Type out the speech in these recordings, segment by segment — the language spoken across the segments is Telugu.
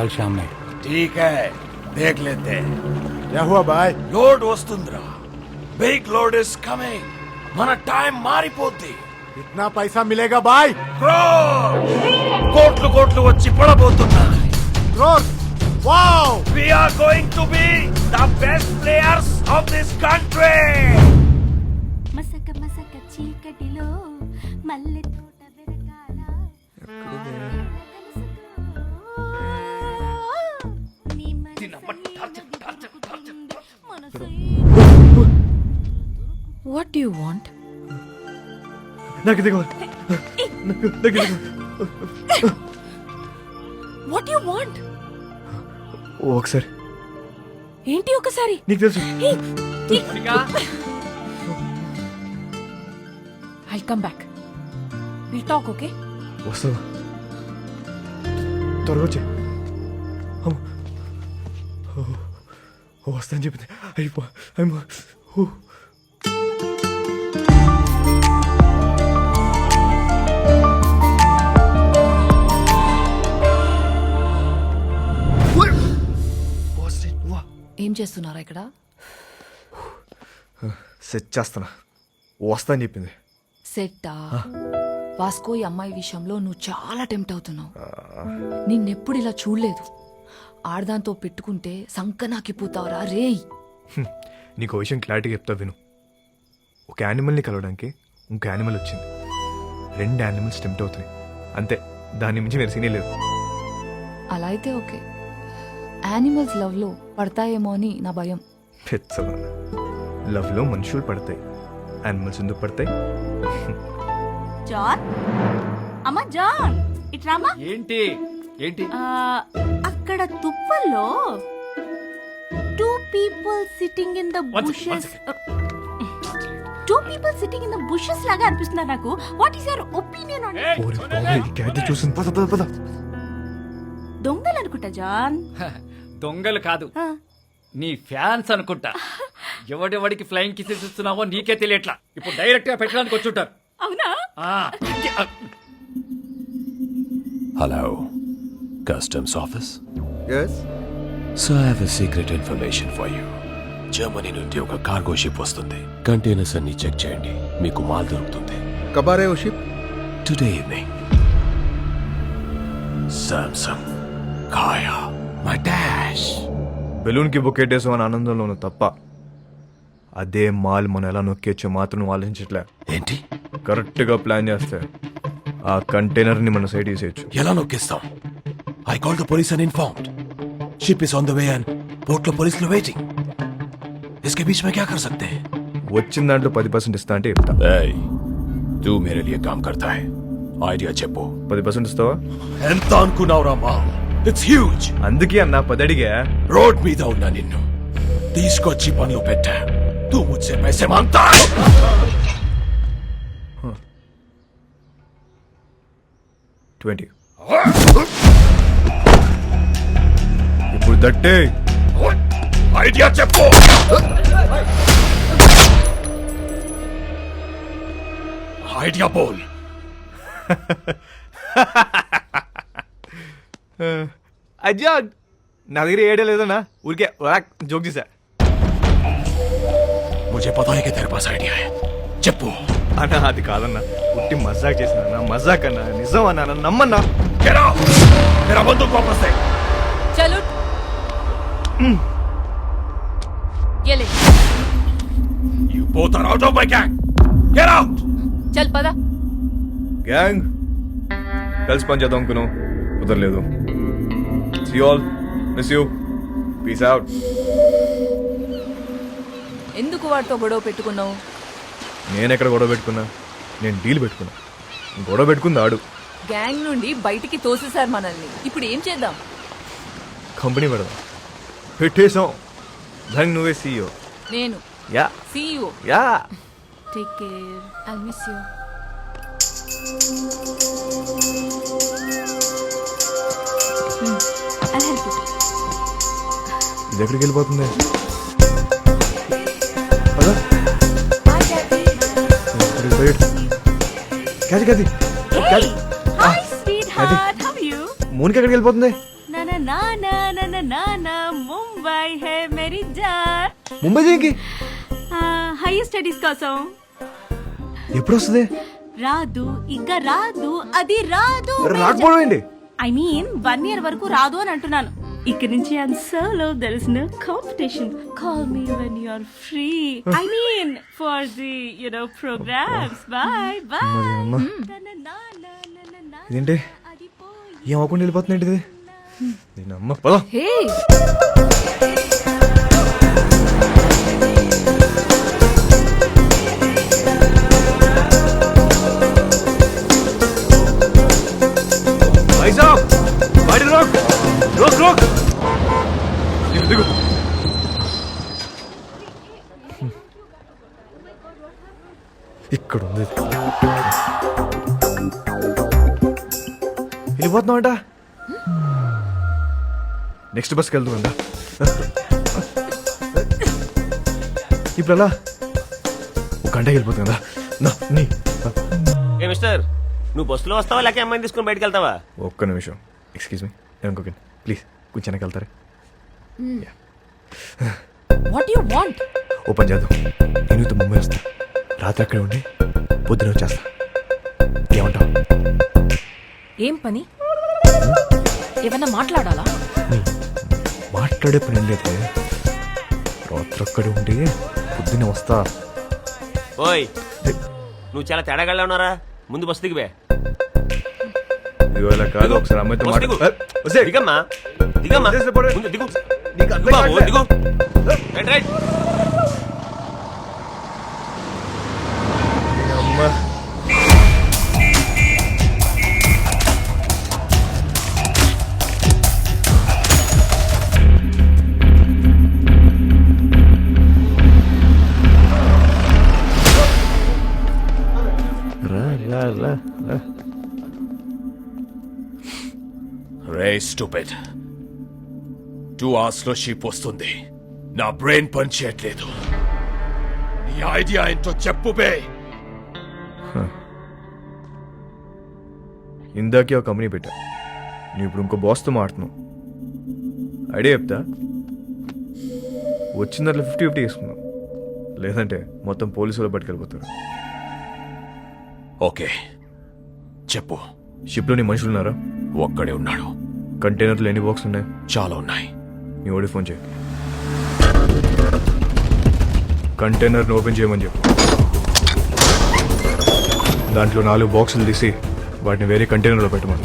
कल शाम में ठीक है देख लेते हैं क्या हुआ भाई లోడ్ వస్తుందిరా బిగ్ లోడ్ ఇస్ కమింగ్ మన టైం మారిపోద్ది कितना पैसा मिलेगा भाई Crore! కోట్లు కోట్లు వచ్చి పడబోతున్నాయి crore wow we are going to be the best players of this country మసక మసక చీకటిలో మల్లె What do you want? నాకు ఇది కావాలి నాకు నాకు ఇది కావాలి. What do you want? ఓ, ఒకసారి. ఏంటి ఒకసారి? నీకు తెలుసు. I come back will talk okay వస్తావా త్వరగా వచ్చే. వస్తాను చెప్పింది. అయిపో అమ్మ ఏం చేస్తున్నారా ఇక్కడ? సెట్ చేస్తానా వస్తాను చెప్పింది. సెట్టా? వాస్కో ఈ అమ్మాయి విషయంలో నువ్వు చాలా టెంప్ట్ అవుతున్నావు. నిన్నెప్పుడు ఇలా చూడలేదు. ఆడదాంతో పెట్టుకుంటే సంకనాకిపోతావురా రేయ్. హ్మ్. నీకు విషయం క్లారిటీగా చెప్తా విను. ఒక యానిమల్ని కలవడానికి ఇంకో యానిమల్ వచ్చింది. రెండు యానిమల్స్ టెంప్ట్ అవుతున్నాయి. అంతే. దాని మించి వేరే సీనే లేదు. అలా అయితే ఓకే. యానిమల్స్ లవ్లో పడతాయేమో అని నా భయం. పెచ్చదా లవ్లో మనుషులు పడతాయి. యానిమల్స్ ఎందుకు పడతాయి? జాన్? అమ్మా జాన్! ఇట్రామా ఏంటి? ఏంటి? అక్కడ తుప్పల్లో two people sitting in the bushes two people sitting in the bushes లాగా అనిపిస్తున్నారు నాకు. What is your opinion on ఓరి బాబోయ్, ఈ క్యాట్ చూసింది. పద పద పద. దొంగలు అనుకుంటా జాన్. దొంగలు కాదు. నీ ఫ్యాన్స్ అనుకుంటా. ఎవడెవడికి ఫ్లయింగ్ కిసెస్ ఇస్తున్నావో నీకే తెలియట్లా. ఇప్పుడు డైరెక్ట్గా పెట్టడానికి వచ్చుంటారు. అవునా? Hello customs office so I have secret information for you Germany నుండి ఒక కార్గో షిప్ వస్తుంది. కంటైనర్స్ అన్ని చెక్ చేయండి. మీకు మాల్ దొరుకుతుంది. కబారే ఓ షిప్ టుడే ఈవినింగ్ సామ్సంగ్ కాయా మై డాష్ బెలూన్కి బొకేట్ ఆనందంలో ఆనందంలోను తప్ప అదే మాల్ మనం ఎలా నొక్కేచ్చో మాత్రం ఆలోచించట్లే. ఏంటి? కరెక్ట్గా ప్లాన్ చేస్తే ఆ కంటైనర్ని మనం సైడ్ చేసేయచ్చు ఎలా నొక్కేస్తాం? I call to police and inform ship is on the way and పోర్ట్లో పోలీసులు వెయిటింగ్ ఇస్కే బీచ్ మే క్యా కర్ సక్తే వచ్చిన దాంట్లో పది పర్సెంట్ ఇస్తా అంటే ఇస్తా ఏయ్ తూ మేరే లియే కామ్ కర్తా హై ఐడియా చెప్పు. పది పర్సెంట్ ఇస్తావా? ఎంత అనుకున్నావురా మా ఇట్స్ హ్యూజ్ అందుకే అన్న పది అడిగా రోడ్ మీద ఉన్న నిన్ను. తీసుకొచ్చి పనులు పెట్టా. తూ ముచ్చే పైసే మాంతా ట్వంటీ. ఇప్పుడు దట్టే ఐడియా చెప్పు. ఐడియా బోల్. అజ్జా నా దగ్గర ఏడే లేదన్నా ఊరికే జోక్ చేశా मुझे पता है कि तेरे पास आइडिया है చెప్పు అన్న అది కాదన్నా ఉట్టి మజాక్ చేసిన మజాక్ అన్నా నిజం అన్నా నన్ను నమ్మన్నా Get out! मेरा बंदूक वापस दे చలో ఎలే You both are out of my gang! Get out! చల్ పదా గ్యాంగ్ కలిసి పని చేద్దాం అనుకున్నాం కుదరలేదు See all miss you peace out ఎందుకు వాడితో గొడవ పెట్టుకున్నావు? నేను ఎక్కడ గొడవ పెట్టుకున్నా? నేను డీల్ పెట్టుకున్నా. గొడవ పెట్టుకుంది ఆడు. గ్యాంగ్ నుండి బయటికి తోసేశారు మనల్ని. ఇప్పుడు ఏం చేద్దాం? కంపెనీ పెడదాం. పెట్టేశాం. దానికి నువ్వే సీఈఓ నేను. Yeah. CEO yeah. Take care I miss you ఇది ఎక్కడికి వెళ్ళిపోతుంది? ముంబై మేరీ స్టడీస్ కోసం ఎప్పుడు వస్తుంది రాదు ఇంకా రాదు అది రాదు రాకపోవడం ఐ మీన్ వన్ ఇయర్ వరకు రాదు అని అంటున్నాను. ఇక్కడి నుంచి I'm solo there is no competition call me when you are free I mean for the you know programmes bye bye. ఇదేంటి? ఏం అవ్వకుండా వెళ్ళిపోతుంది ఏంటిది? నేను అమ్మ పదా. Look! Look, look! ఇవి దిగు ఇక్కడ ఉంది అంట నెక్స్ట్ బస్కి వెళ్తున్నా ఇప్పుడు ఎలా ఒక గంట వెళ్ళిపోతుంది నీ ఏ మిస్టర్ నువ్వు బస్సులో వస్తావా లేక అమ్మాయిని తీసుకుని బయటకు వెళ్తావా? ఒక్క నిమిషం. ఎక్స్క్యూజ్ మీ ఇంకొక ప్లీజ్ కొంచెం వెనక్కి వెళ్తారా వాట్ యు వాంట్ ఓ పని చేద్దాం. నేను నీతో ముంబై వస్తా. రాత్రి అక్కడే ఉండి పొద్దున వచ్చేస్తా. ఏమంటావు? ఏం పని? ఏమన్నా మాట్లాడాలా? మాట్లాడే పని లేదు. రాత్రి అక్కడే ఉండి పొద్దున్నే వస్తా. ఓయ్ నువ్వు చాలా తేడాగా ఉన్నారా ముందు బస్సు దిగివే. ఇవాళ కాదు ఒకసారి అమ్మాయితో బస్సు దిగు. మాట్లా వస్తే దిగమ్మా. దిగమ్మా. దిగు. బాబు. దిగు. Right right. అమ్మా. రే స్టూపిడ్ టూ అవర్స్లో షిప్ వస్తుంది. నా బ్రెయిన్ పని చేయట్లేదు నీ ఐడియా ఏంటో చెప్పు బే. ఇందాకే ఒక కంపెనీ పెట్టా. నువ్వు ఇప్పుడు ఇంకో బాస్తో మాడుతున్నావు ఐడియా చెప్తా? వచ్చిన దాంట్లో ఫిఫ్టీ ఫిఫ్టీ తీసుకున్నావు లేదంటే మొత్తం పోలీసులు పట్టుకెళ్ళిపోతారు. ఓకే. చెప్పు. షిప్లో నీ మనుషులు ఉన్నారా ఒక్కడే ఉన్నాడు. కంటైనర్లు ఎన్ని బాక్స్ ఉన్నాయి చాలా ఉన్నాయి నీ ఓడి ఫోన్ చేయి కంటైనర్ని ఓపెన్ చేయమని చెప్పు దాంట్లో నాలుగు బాక్సులు తీసి వాటిని వేరే కంటైనర్లో పెట్టమని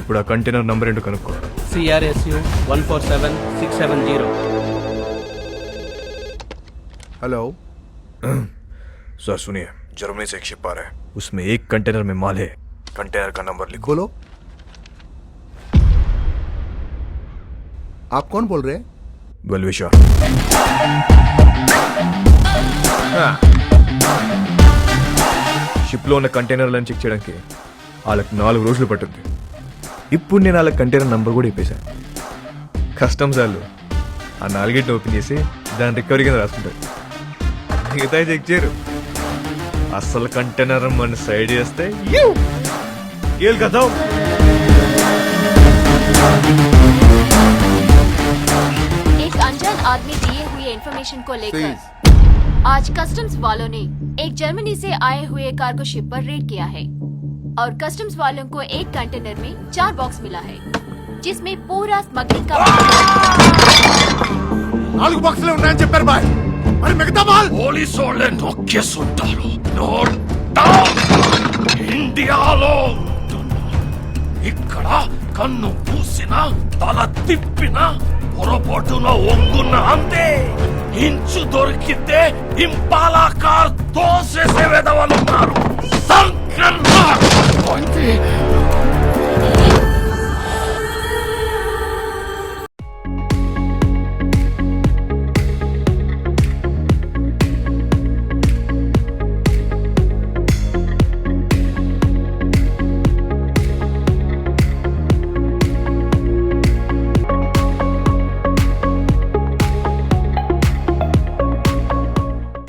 ఇప్పుడు ఆ కంటైనర్ నంబర్ ఏంటో కనుక్కో CRSU 147670. हेलो सर सुनिए जर्मनी से एक शिप आ रहा है उसमें एक कंटेनर में माल है कंटेनर का नंबर लिखो बोलो आप कौन बोल रहे हैं వెల్విషా షిప్లో ఉన్న కంటైనర్లను చెక్ చేయడానికి వాళ్ళకి నాలుగు రోజులు పట్టుద్ది ఇప్పుడు నేను వాళ్ళ కంటైనర్ నంబర్ కూడా ఇప్పేశాను కస్టమ్స్ వాళ్ళు ఆ నాలుగింటిని ఓపెన్ చేసి దాని రికవరీ కింద రాసుకుంటారు మిగతా చెక్ చేయరు అసలు కంటైనర్ మన సైడ్ చేస్తే ఏలు కదా एक अनजान आदमी दिए हुए इन्फॉर्मेशन को लेकर Please. आज कस्टम्स वालों ने एक जर्मनी से आए हुए कार्गो शिप पर रेड किया है और कस्टम्स वालों को एक कंटेनर में चार बॉक्स मिला है जिसमें पूरा स्मगलिंग का నాలుగు బాక్సులే ఉన్నాయని చెప్పారు బాయ్ మరి మిగతా మాల్ పోలీసు వాళ్ళే నొక్కేస్తుంటారు నోట్ డౌన్ ఇండియాలో ఉంటున్నా. ఇక్కడ కన్ను పూసిన తల తిప్పిన పొరపాటున ఒంగున్న అంతే. ఇంచు దొరికితే ఇంపాలా కార్ తోసేసే వెదవలున్నారు సంకన్నా